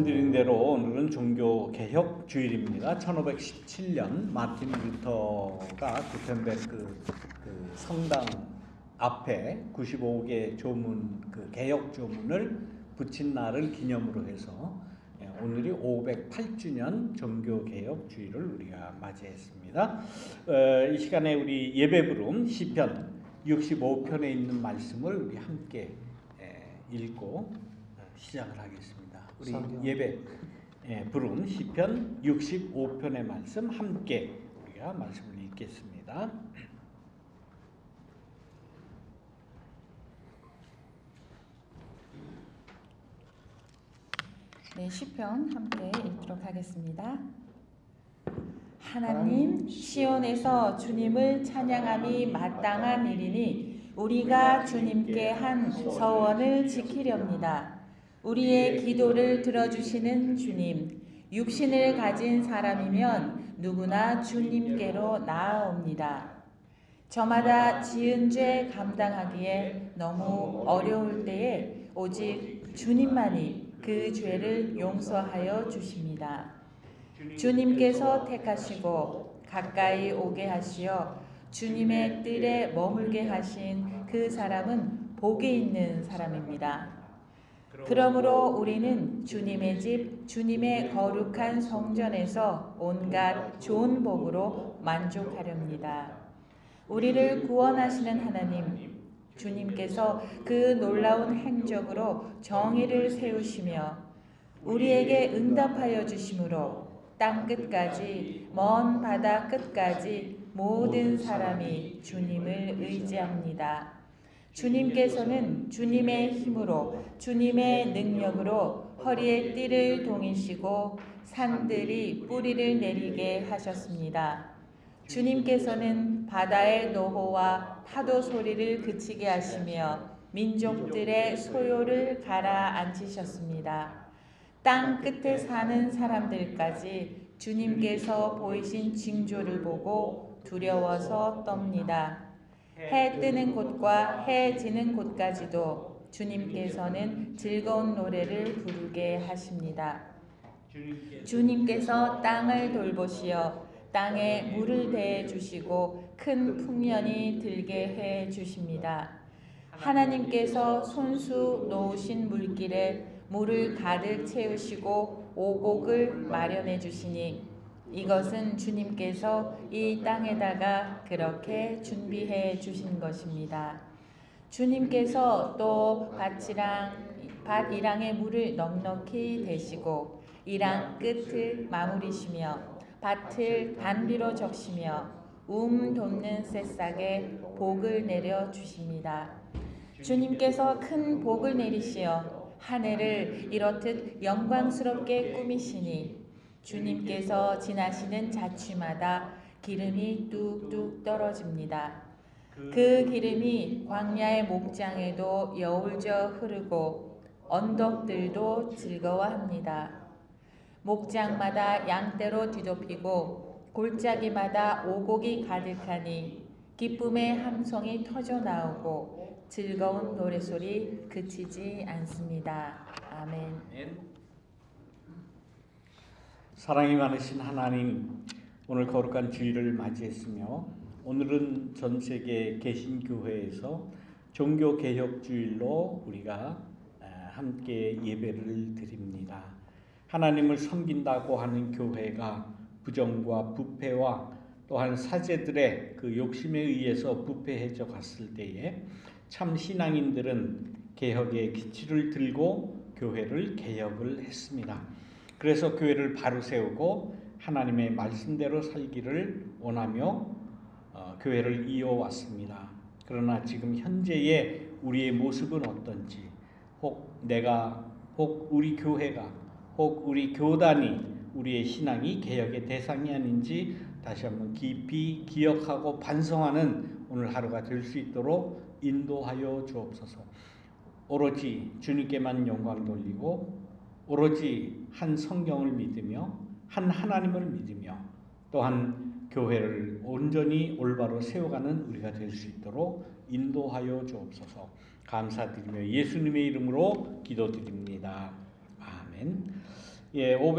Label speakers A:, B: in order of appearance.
A: 말씀드린 대로 오늘은 종교 개혁 주일입니다. 1517년 마틴 루터가 구텐베르크 그 성당 앞에 95개 조문 그 개혁 조문을 붙인 날을 기념으로 해서 예, 오늘이 508주년 종교 개혁 주일을 우리가 맞이했습니다. 어, 이 시간에 우리 예배 부름 시편 65편에 있는 말씀을 우리 함께 예, 읽고 어, 시작을 하겠습니다. 우리. 예배 예, 부름 시편 65편의 말씀 함께 우리가 말씀을 읽겠습니다.
B: 네, 시편 함께 읽도록 하겠습니다. 하나님 시온에서 주님을 찬양함이 마땅한 일이니 우리가 주님께 한 서원을 지키렵니다. 우리의 기도를 들어주시는 주님, 육신을 가진 사람이면 누구나 주님께로 나아옵니다. 저마다 지은 죄 감당하기에 너무 어려울 때에 오직 주님만이 그 죄를 용서하여 주십니다. 주님께서 택하시고 가까이 오게 하시어 주님의 뜰에 머물게 하신 그 사람은 복이 있는 사람입니다. 그러므로 우리는 주님의 집, 주님의 거룩한 성전에서 온갖 좋은 복으로 만족하렵니다. 우리를 구원하시는 하나님, 주님께서 그 놀라운 행적으로 정의를 세우시며 우리에게 응답하여 주심으로 땅 끝까지 먼 바다 끝까지 모든 사람이 주님을 의지합니다. 주님께서는 주님의 힘으로 주님의 능력으로 허리에 띠를 동이시고 산들이 뿌리를 내리게 하셨습니다. 주님께서는 바다의 노호와 파도 소리를 그치게 하시며 민족들의 소요를 가라앉히셨습니다. 땅 끝에 사는 사람들까지 주님께서 보이신 징조를 보고 두려워서 떱니다. 해 뜨는 곳과 해 지는 곳까지도 주님께서는 즐거운 노래를 부르게 하십니다. 주님께서 땅을 돌보시어 땅에 물을 대해 주시고 큰 풍년이 들게 해 주십니다. 하나님께서 손수 놓으신 물길에 물을 가득 채우시고 오곡을 마련해 주시니 이것은 주님께서 이 땅에다가 그렇게 준비해 주신 것입니다. 주님께서 또 밭이랑 밭 이랑의 물을 넉넉히 대시고 이랑 끝을 마무리시며 밭을 단비로 적시며 움 돋는 새싹에 복을 내려 주십니다. 주님께서 큰 복을 내리시어 하늘을 이렇듯 영광스럽게 꾸미시니 주님께서 지나시는 자취마다 기름이 뚝뚝 떨어집니다. 그 기름이 광야의 목장에도 여울져 흐르고 언덕들도 즐거워합니다. 목장마다 양떼로 뒤덮이고 골짜기마다 오곡이 가득하니 기쁨의 함성이 터져 나오고 즐거운 노래소리 그치지 않습니다. 아멘.
A: 사랑이 많으신 하나님, 오늘 거룩한 주일을 맞이했으며 오늘은 전 세계 개신 교회에서 종교 개혁 주일로 우리가 아, 함께 예배를 드립니다. 하나님을 섬긴다고 하는 교회가 부정과 부패와 또한 사제들의 그 욕심에 의해서 부패해져 갔을 때에 참 신앙인들은 개혁의 기치를 들고 교회를 개혁을 했습니다. 그래서 교회를 바로 세우고 하나님의 말씀대로 살기를 원하며 어, 교회를 이어왔습니다. 그러나 지금 현재의 우리의 모습은 어떤지, 혹 내가, 혹 우리 교회가, 혹 우리 교단이 우리의 신앙이 개혁의 대상이 아닌지 다시 한번 깊이 기억하고 반성하는 오늘 하루가 될 수 있도록 인도하여 주옵소서. 오로지 주님께만 영광 돌리고 오로지 한 성경을 믿으며 한 하나님을 믿으며 또한 교회를 온전히 올바로 세워가는 우리가 될 수 있도록 인도하여 주옵소서. 감사드리며 예수님의 이름으로 기도드립니다. 아멘. 예,